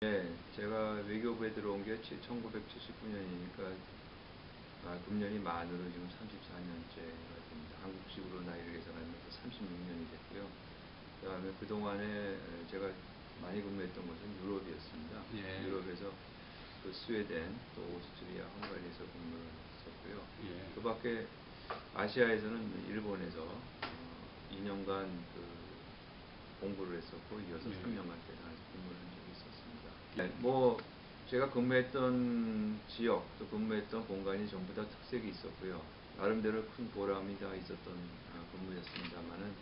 네, 제가 외교부에 들어온 게 1979년이니까 아, 금년이 만으로 지금 34년째가 됩니다. 한국식으로 나이를 계산하면 36년이 됐고요. 그 다음에 그 동안에 제가 많이 근무했던 곳은 유럽이었습니다. 예. 유럽에서 그 스웨덴, 또 오스트리아, 헝가리에서 근무를 했었고요. 예. 그 밖에 아시아에서는 일본에서 어, 2년간 그 공부를 했었고 이어서 예. 3년간 대단해서 근무를 있었습니다. 네, 뭐 제가 근무했던 지역 또 근무했던 공간이 전부 다 특색이 있었고요. 나름대로 큰 보람이 다 있었던 아, 근무였습니다만은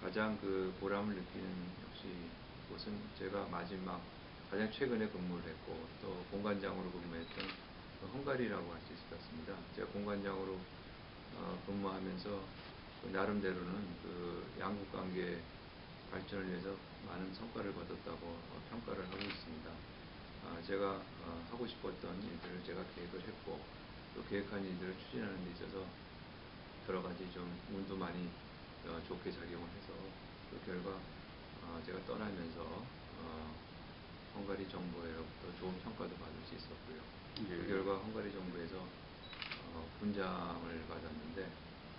가장 그 보람을 느끼는 역시 곳은 제가 마지막 가장 최근에 근무를 했고 또 공관장으로 근무했던 그 헝가리라고 할 수 있을 것 같습니다. 제가 공관장으로 어, 근무하면서 그 나름대로는 그 양국 관계 발전을 위해서 많은 성과를 거뒀다고 어, 제가 어, 하고 싶었던 일들을 제가 계획을 했고 또 계획한 일들을 추진하는 데 있어서 여러 가지 좀 운도 많이 어, 좋게 작용을 해서 그 결과 어, 제가 떠나면서 어, 헝가리 정부로부터 좋은 평가도 받을 수 있었고요. 예. 그 결과 헝가리 정부에서 어, 훈장을 받았는데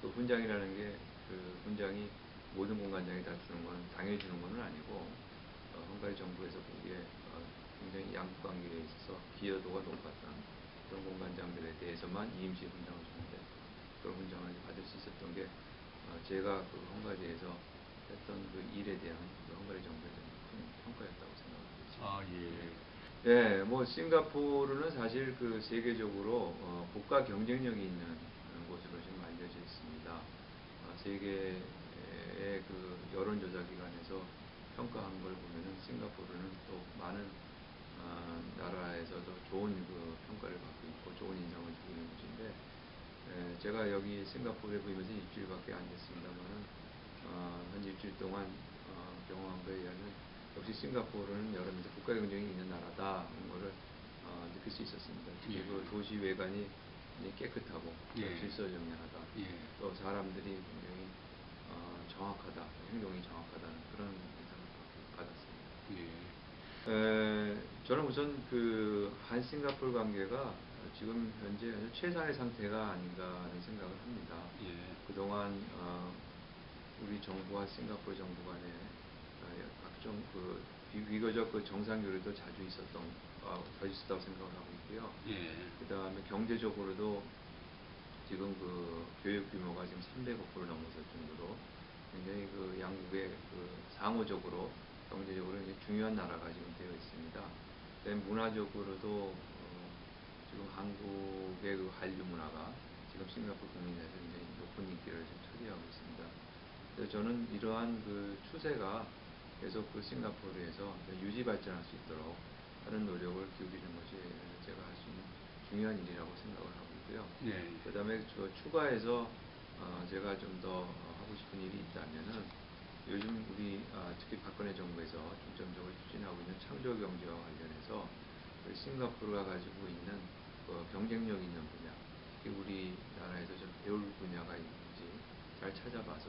그 훈장이라는 게 그 훈장이 모든 공관장이 다 주는 건 당연히 주는 건 아니고 어, 헝가리 정부에서 보기에 어, 굉장히 양국 관계에 있어서 기여도가 높았던 그런 공관장들에 대해서만 이임시 훈장을 주는데 그런 훈장을 받을 수 있었던 게 어, 제가 그 헝가리에서 했던 그 일에 대한 그 헝가리 정부에 대한 큰 평가였다고 생각하고 있습니다. 아, 예. 네, 뭐 싱가포르는 사실 그 세계적으로 어, 국가 경쟁력이 있는 어, 곳으로 지금 알려져 있습니다. 어, 세계의 그 여론조사 기관에서 평가한 걸 보면은 싱가포르는 또 많은 어, 나라에서도 좋은 그 평가를 받고 있고 좋은 인상을 주고 있는 곳인데 에, 제가 여기 싱가포르에 부임해서 일주일밖에 안 됐습니다만은 어, 한 일주일 동안 어, 경험한 거에 의하면 역시 싱가포르는 여러 면에서 국가 경쟁이 있는 나라다 하는 거를 어, 느낄 수 있었습니다. 특히 예. 그 도시 외관이 깨끗하고 예. 질서정연하다. 예. 또 사람들이 굉장히 어, 정확하다, 행동이 정확하다는 그런 인상을 받- 받았습니다. 예. 에, 저는 우선 그 한 싱가포르 관계가 지금 현재 최상의 상태가 아닌가 하는 생각을 합니다. 예. 그동안 어, 우리 정부와 싱가포르 정부 간에 어, 각종 그 비- 비교적 그 정상 교류도 자주 있었던 어, 자주 있었다고 생각을 하고 있고요. 예. 그 다음에 경제적으로도 지금 그 교육 규모가 지금 300억 불을 넘어설 정도로 굉장히 그 양국의 그 상호적으로 경제적으로 중요한 나라가 지금 되어 있습니다. 그다음에 문화적으로도 어, 지금 한국의 그 한류 문화가 지금 싱가포르 국민에서 굉장히 높은 인기를 지금 차지하고 있습니다. 그래서 저는 이러한 그 추세가 계속 그 싱가포르에서 유지 발전할 수 있도록 하는 노력을 기울이는 것이 제가 할 수 있는 중요한 일이라고 생각을 하고 있고요. 예. 그 다음에 추가해서 어, 제가 좀 더 하고 싶은 일이 있다면은 요즘 우리 아, 특히 박근혜 정부에서 중점적으로 추진하고 있는 창조 경제와 관련해서 우리 싱가포르가 가지고 있는 그 경쟁력 있는 분야, 특히 우리나라에서 좀 배울 분야가 있는지 잘 찾아봐서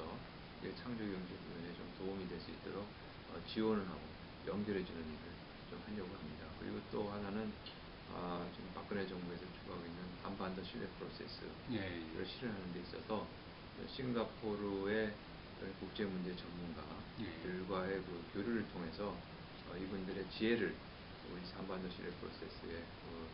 창조 경제 부분에 좀 도움이 될 수 있도록 어, 지원을 하고 연결해 주는 일을 좀 하려고 합니다. 그리고 또 하나는 아, 지금 박근혜 정부에서 추구하고 있는 한반도 신뢰 프로세스를 예. 예. 실현하는 데 있어서 싱가포르의 국제 문제 전문가들과의 그 교류를 통해서 어, 이분들의 지혜를 우리 한반도 신뢰 프로세스에 그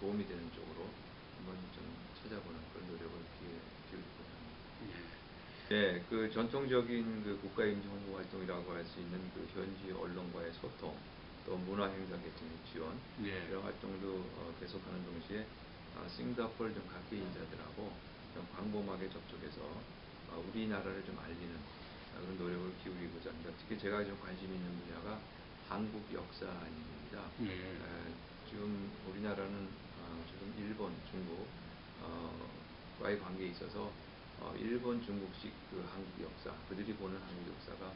도움이 되는 쪽으로 한번 좀 찾아보는 그런 노력을 기회, 기울이고 합니다. 예. 네, 그 전통적인 그 국가인지 홍보 활동이라고 할 수 있는 그 현지 언론과의 소통, 또 문화 행사 개통의 지원 예. 이런 활동도 어, 계속하는 동시에 아, 싱가포르 좀 각계 인사들하고 좀 광범하게 접촉해서 어, 우리나라를 좀 알리는 아, 그런 노력을 기울이고자 합니다. 특히 제가 좀 관심 있는 분야가 한국 역사입니다. 예. 에, 지금 우리나라는 어, 지금 일본, 중국 어, 과의 관계에 있어서 어, 일본, 중국식 그 한국 역사, 그들이 보는 한국 역사가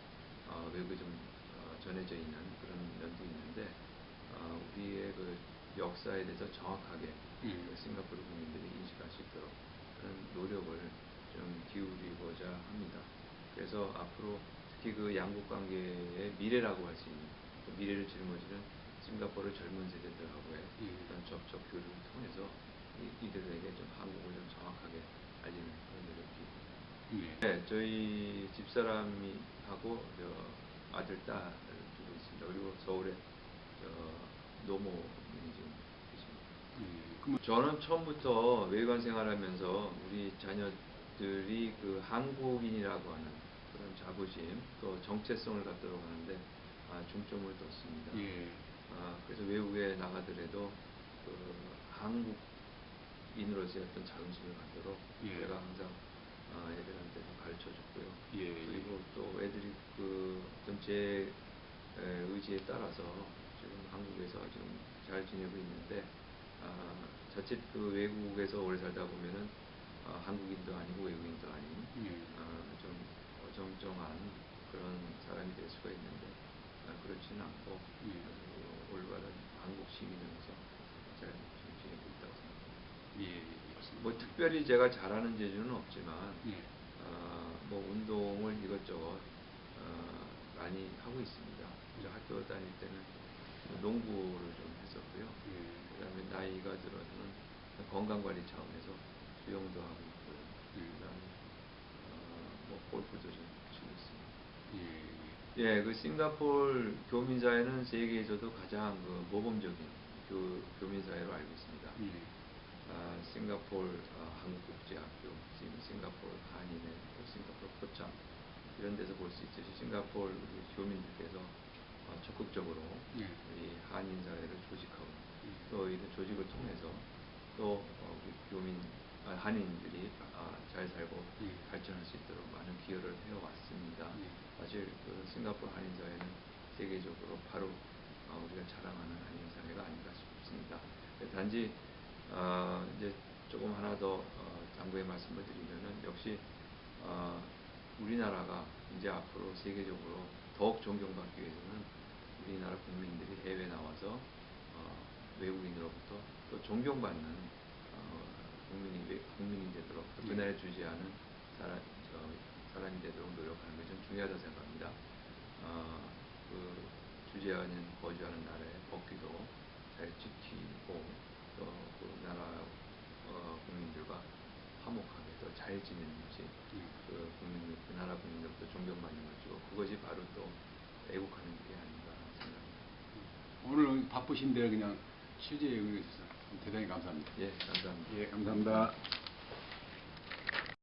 어, 외국에 좀 어, 전해져 있는 그런 면도 있는데 어, 우리의 그 역사에 대해서 정확하게 예. 그 싱가포르 국민들이 인식할 수 있도록 그런 노력을 좀 기울이고자 합니다. 그래서 앞으로 특히 그 양국 관계의 미래라고 할 수 있는 그 미래를 짊어지는 싱가포르 젊은 세대들하고의 예. 어떤 접촉 교류를 통해서 이, 이들에게 좀 한국을 좀 정확하게 알리는 그런 노력이 예. 네, 저희 집사람이 하고 저 아들 딸을 두고 있습니다. 그리고 서울에 지금 계십니다. 예. 그러면 저는 처음부터 외관 생활하면서 우리 자녀들이 그 한국인이라고 하는 그런 자부심 또 정체성을 갖도록 하는데 아, 중점을 뒀습니다. 예. 아, 그래서 외국에 나가더라도 그 한국인으로서의 어떤 자긍심을 갖도록 예. 제가 항상 아, 애들한테 가르쳐 줬고요. 예. 그리고 또 애들이 그 어떤 제 에, 의지에 따라서 지금 한국에서 지금 잘 지내고 있는데 아, 자칫 그 외국에서 오래 살다 보면은 아, 한국인도 아니고 외국인도 아닌 예. 아, 좀 어정쩡한 그런 사람이 될 수가 있는데 아, 그렇지는 않고 예. 아주 올바른 한국 시민으로서 잘 지금 지내고 있다고 생각합니다. 예. 맞습니다. 뭐 특별히 제가 잘하는 재주는 없지만 예. 아, 뭐 운동을 이것저것 어, 많이 하고 있습니다. 학교 다닐 때는 농구를 좀 했었고요. 예. 그다음에 나이가 들어서는 건강 관리 차원에서 수영도 하고 있고요. 예. 그다음에 어, 뭐 골프도 좀 치고 있습니다. 예. 예, 그 싱가포르 교민사회는 세계에서도 가장 그 모범적인 교, 교민사회로 알고 있습니다. 예. 아, 싱가포르 아, 한국국제학교, 지금 싱가포르 한인회, 또 싱가포르 포참 이런 데서 볼 수 있듯이 우리 교민들께서 아, 적극적으로 예. 이 한인 사회를 조직하고 예. 또 이런 조직을 통해서 또 어, 우리 교민 아, 한인들이 아, 잘 살고 예. 발전할 수 있도록 많은 기여를. 예. 사실 그 싱가포르 한인 사회는 세계적으로 바로 어, 우리가 자랑하는 한인 사회가 아닌가 싶습니다. 단지 어, 이제 조금 하나 더 어, 당부의 말씀을 드리면은 역시 어, 우리나라가 이제 앞으로 세계적으로 더욱 존경받기 위해서는 우리나라 국민들이 해외 나와서 어, 외국인으로부터 또 존경받는 어, 국민이 외- 국민이 되도록 또 예. 그날에 주재하는 사람 저, 사람이 되도록 노력하는 게 좀 중요하다고 생각합니다. 어, 그 주재하는 거주하는 나라의 법규도 잘 지키고 또그 나라 어, 국민들과 화목하게 또 잘 지내는지 예. 그 국민들 그 나라 국민들부터 존경받는 것이고 그것이 바로 또 애국하는 게 아닌가 생각합니다. 오늘 바쁘신데 그냥 취재에 응해주셔서 대단히 감사합니다. 예, 감사합니다. 예, 감사합니다.